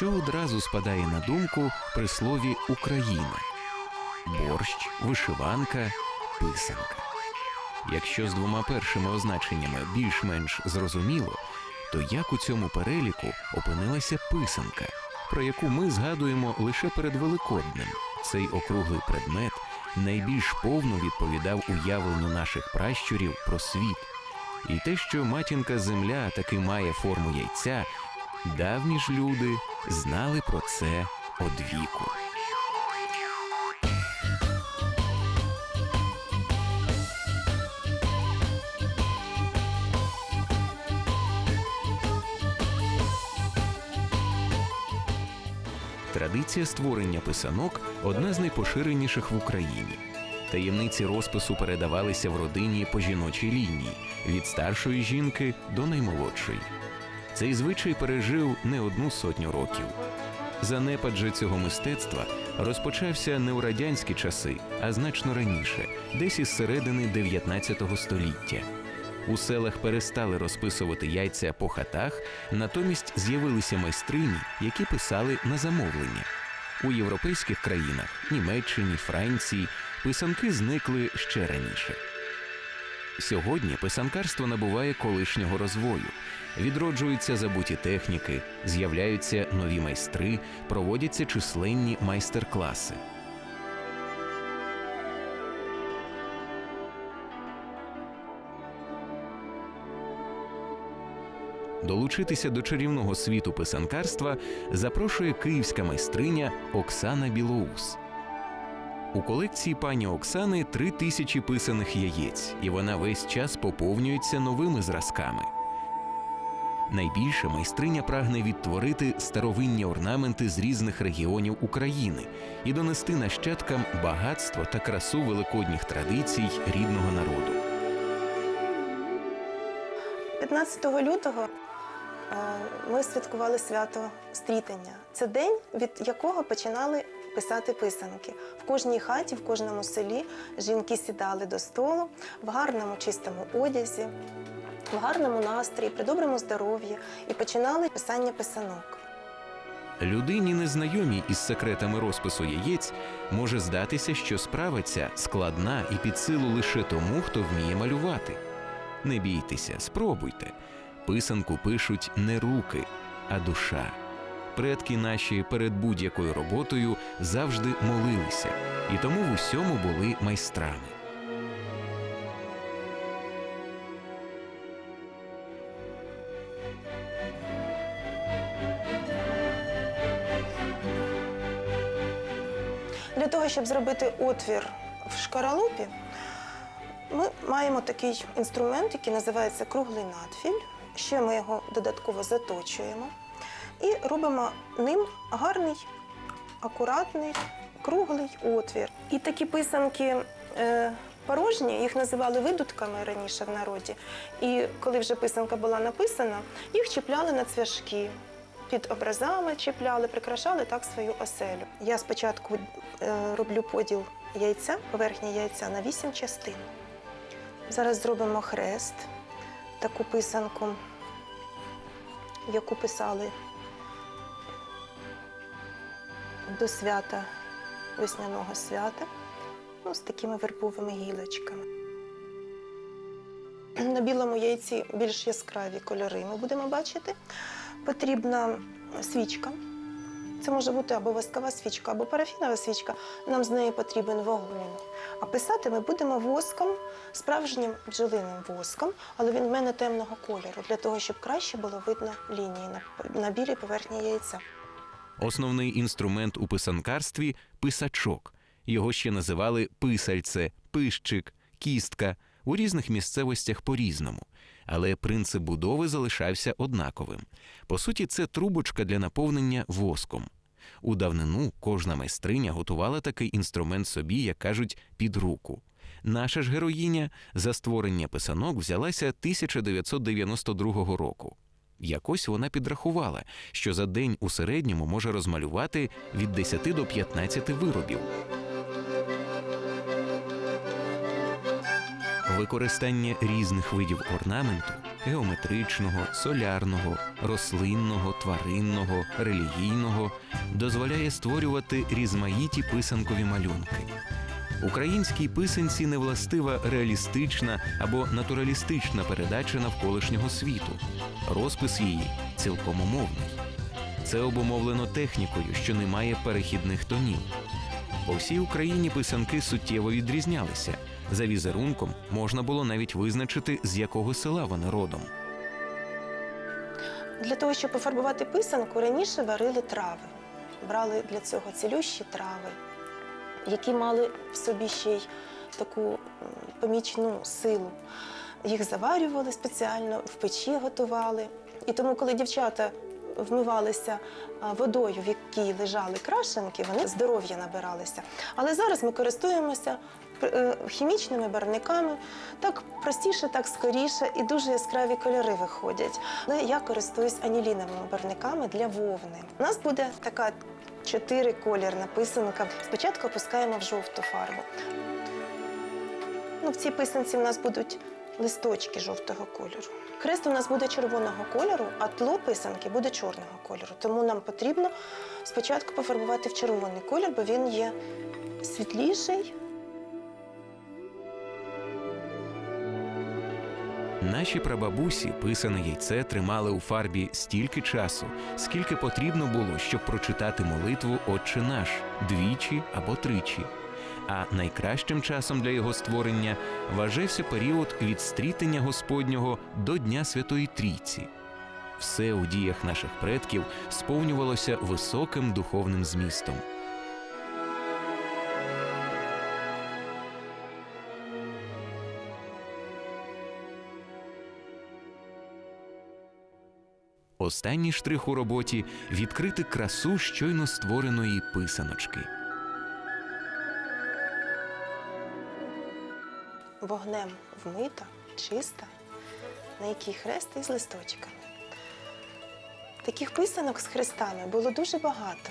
що одразу спадає на думку при слові Україна? Борщ, вишиванка, писанка. Якщо з двома першими означеннями більш-менш зрозуміло, то як у цьому переліку опинилася писанка, про яку ми згадуємо лише перед Великоднем. Цей округлий предмет найбільш повно відповідав уявленню наших пращурів про світ. І те, що матінка земля таки має форму яйця, давні ж люди знали про це одвіку. Традиція створення писанок одна з найпоширеніших в Україні. Таємниці розпису передавалися в родині по жіночій лінії від старшої жінки до наймолодшої. Цей звичай пережив не одну сотню років. Занепад же цього мистецтва розпочався не у радянські часи, а значно раніше, десь із середини 19 століття. У селах перестали розписувати яйця по хатах, натомість з'явилися майстрині, які писали на замовлення. У європейських країнах Німеччині, Франції писанки зникли ще раніше. Сьогодні писанкарство набуває колишнього розвою. Відроджуються забуті техніки, з'являються нові майстри, проводяться численні майстер-класи. Долучитися до чарівного світу писанкарства запрошує київська майстриня Оксана Білоус. У колекції пані Оксани три тисячі писаних яєць, і вона весь час поповнюється новими зразками. Найбільше майстриня прагне відтворити старовинні орнаменти з різних регіонів України і донести нащадкам багатство та красу великодніх традицій рідного народу. 15 лютого е, ми святкували свято стрітення. Це день, від якого починали писати писанки. В кожній хаті, в кожному селі жінки сідали до столу в гарному чистому одязі, в гарному настрої, при доброму здоров'ї і починали писання писанок. Людині, незнайомій із секретами розпису яєць, може здатися, що справа ця складна і під силу лише тому, хто вміє малювати. Не бійтеся, спробуйте. Писанку пишуть не руки, а душа. Предки наші перед будь-якою роботою завжди молилися і тому в усьому були майстрами. Для того, щоб зробити отвір в шкаралупі, ми маємо такий інструмент, який називається круглий надфіль. Ще ми його додатково заточуємо і робимо ним гарний, акуратний, круглий отвір. І такі писанки е, порожні, їх називали видутками раніше в народі. І коли вже писанка була написана, їх чіпляли на цвяшки. Під образами чіпляли, прикрашали так свою оселю. Я спочатку е, роблю поділ яйця, поверхні яйця на вісім частин. Зараз зробимо хрест, таку писанку, яку писали до свята, весняного свята, ну, з такими вербовими гілочками. На білому яйці більш яскраві кольори ми будемо бачити. Потрібна свічка. Це може бути або воскова свічка, або парафінова свічка. Нам з нею потрібен вогонь. А писати ми будемо воском, справжнім бджолиним воском, але він в мене темного кольору, для того, щоб краще було видно лінії на, на білій поверхні яйця. Основний інструмент у писанкарстві писачок. Його ще називали писальце, пищик, кістка у різних місцевостях по-різному. Але принцип будови залишався однаковим. По суті, це трубочка для наповнення воском. У давнину кожна майстриня готувала такий інструмент собі, як кажуть, під руку. Наша ж героїня за створення писанок взялася 1992 року. Якось вона підрахувала, що за день у середньому може розмалювати від 10 до 15 виробів. Використання різних видів орнаменту геометричного, солярного, рослинного, тваринного, релігійного дозволяє створювати різмаїті писанкові малюнки. Українській писанці не властива реалістична або натуралістична передача навколишнього світу. Розпис її цілком умовний. Це обумовлено технікою, що не має перехідних тонів. По всій Україні писанки суттєво відрізнялися. За візерунком можна було навіть визначити, з якого села вони родом. Для того, щоб пофарбувати писанку, раніше варили трави. Брали для цього цілющі трави, які мали в собі ще й таку помічну силу. Їх заварювали спеціально, в печі готували. І тому, коли дівчата вмивалися водою, в якій лежали крашенки, вони здоров'я набиралися. Але зараз ми користуємося хімічними барвниками. Так простіше, так скоріше, і дуже яскраві кольори виходять. Але я користуюсь аніліновими барвниками для вовни. У нас буде така чотири колірна писанка. Спочатку опускаємо в жовту фарбу. Ну, в цій писанці в нас будуть листочки жовтого кольору. Хрест у нас буде червоного кольору, а тло писанки буде чорного кольору. Тому нам потрібно спочатку пофарбувати в червоний колір, бо він є світліший. Наші прабабусі писане яйце тримали у фарбі стільки часу, скільки потрібно було, щоб прочитати молитву Отче наш двічі або тричі. А найкращим часом для його створення вважався період від стрітення Господнього до Дня Святої Трійці. Все у діях наших предків сповнювалося високим духовним змістом. Останній штрих у роботі відкрити красу щойно створеної писаночки. вогнем вмита, чиста, на якій хрест із листочками. Таких писанок з хрестами було дуже багато.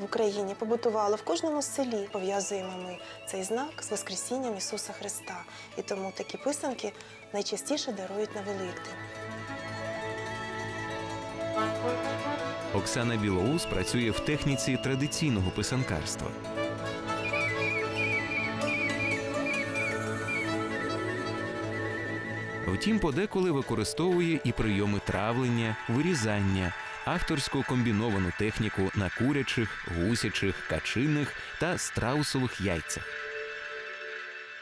В Україні побутувало в кожному селі пов'язуємо ми цей знак з Воскресінням Ісуса Христа. І тому такі писанки найчастіше дарують на Великдень. Оксана Білоус працює в техніці традиційного писанкарства. Втім, подеколи використовує і прийоми травлення, вирізання, авторську комбіновану техніку на курячих, гусячих, качиних та страусових яйцях.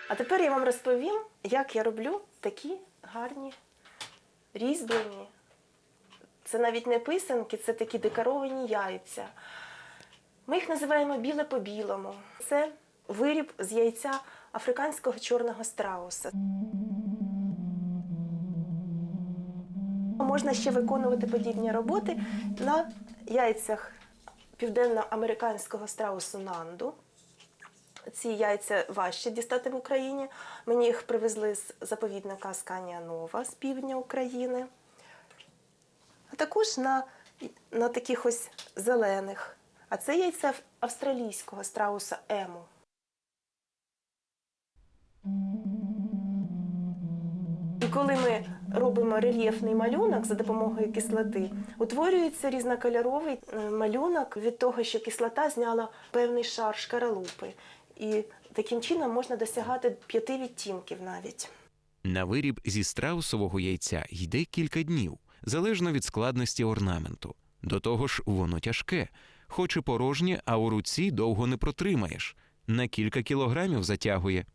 А тепер я вам розповім, як я роблю такі гарні різьблені. Це навіть не писанки, це такі декоровані яйця. Ми їх називаємо біле по білому. Це виріб з яйця африканського чорного страуса. Можна ще виконувати подібні роботи на яйцях південноамериканського страусу Нанду. Ці яйця важче дістати в Україні. Мені їх привезли з заповідника Сканія Нова з півдня України. Також на, на таких ось зелених. А це яйця австралійського страуса Ему. І коли ми робимо рельєфний малюнок за допомогою кислоти, утворюється різнокольоровий е, малюнок від того, що кислота зняла певний шар шкаралупи. І таким чином можна досягати п'яти відтінків навіть. На виріб зі страусового яйця йде кілька днів, залежно від складності орнаменту. До того ж, воно тяжке, хоч і порожнє, а у руці довго не протримаєш. На кілька кілограмів затягує.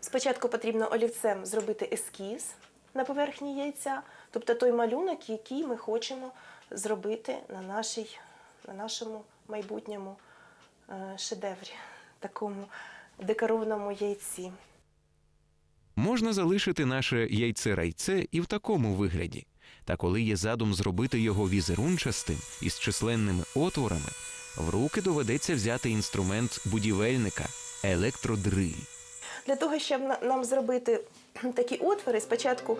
Спочатку потрібно олівцем зробити ескіз на поверхні яйця, тобто той малюнок, який ми хочемо зробити на, нашій, на нашому майбутньому е, шедеврі, такому декорованому яйці. Можна залишити наше яйце-райце і в такому вигляді. Та коли є задум зробити його візерунчастим із численними отворами, в руки доведеться взяти інструмент будівельника електродриль. Для того, щоб нам зробити такі отвори, спочатку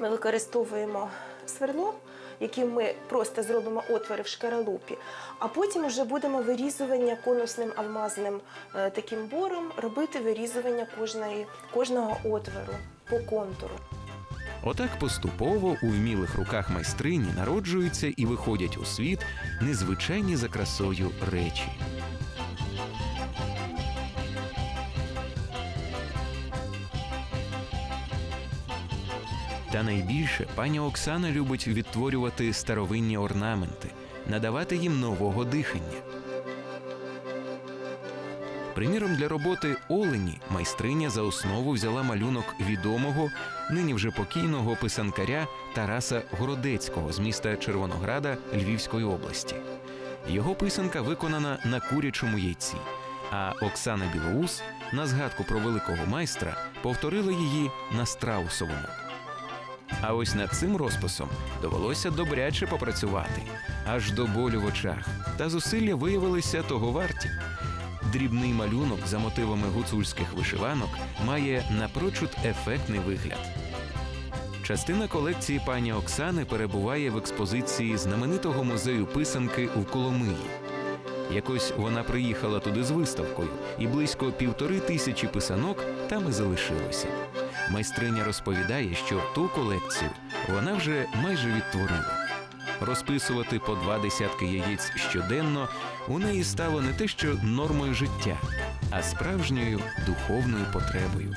ми використовуємо сверло, яким ми просто зробимо отвори в шкаралупі, а потім вже будемо вирізування конусним алмазним е, таким бором робити вирізування кожної, кожного отвору по контуру. Отак поступово у вмілих руках майстрині народжуються і виходять у світ незвичайні за красою речі. Та найбільше пані Оксана любить відтворювати старовинні орнаменти, надавати їм нового дихання. Приміром, для роботи Олені майстриня за основу взяла малюнок відомого, нині вже покійного писанкаря Тараса Городецького з міста Червонограда Львівської області. Його писанка виконана на курячому яйці, а Оксана Білоус на згадку про великого майстра повторила її на страусовому. А ось над цим розписом довелося добряче попрацювати, аж до болю в очах, та зусилля виявилися того варті. Дрібний малюнок за мотивами гуцульських вишиванок має напрочуд ефектний вигляд. Частина колекції пані Оксани перебуває в експозиції знаменитого музею писанки в Коломиї. Якось вона приїхала туди з виставкою, і близько півтори тисячі писанок там і залишилося. Майстриня розповідає, що ту колекцію вона вже майже відтворила. Розписувати по два десятки яєць щоденно у неї стало не те, що нормою життя, а справжньою духовною потребою.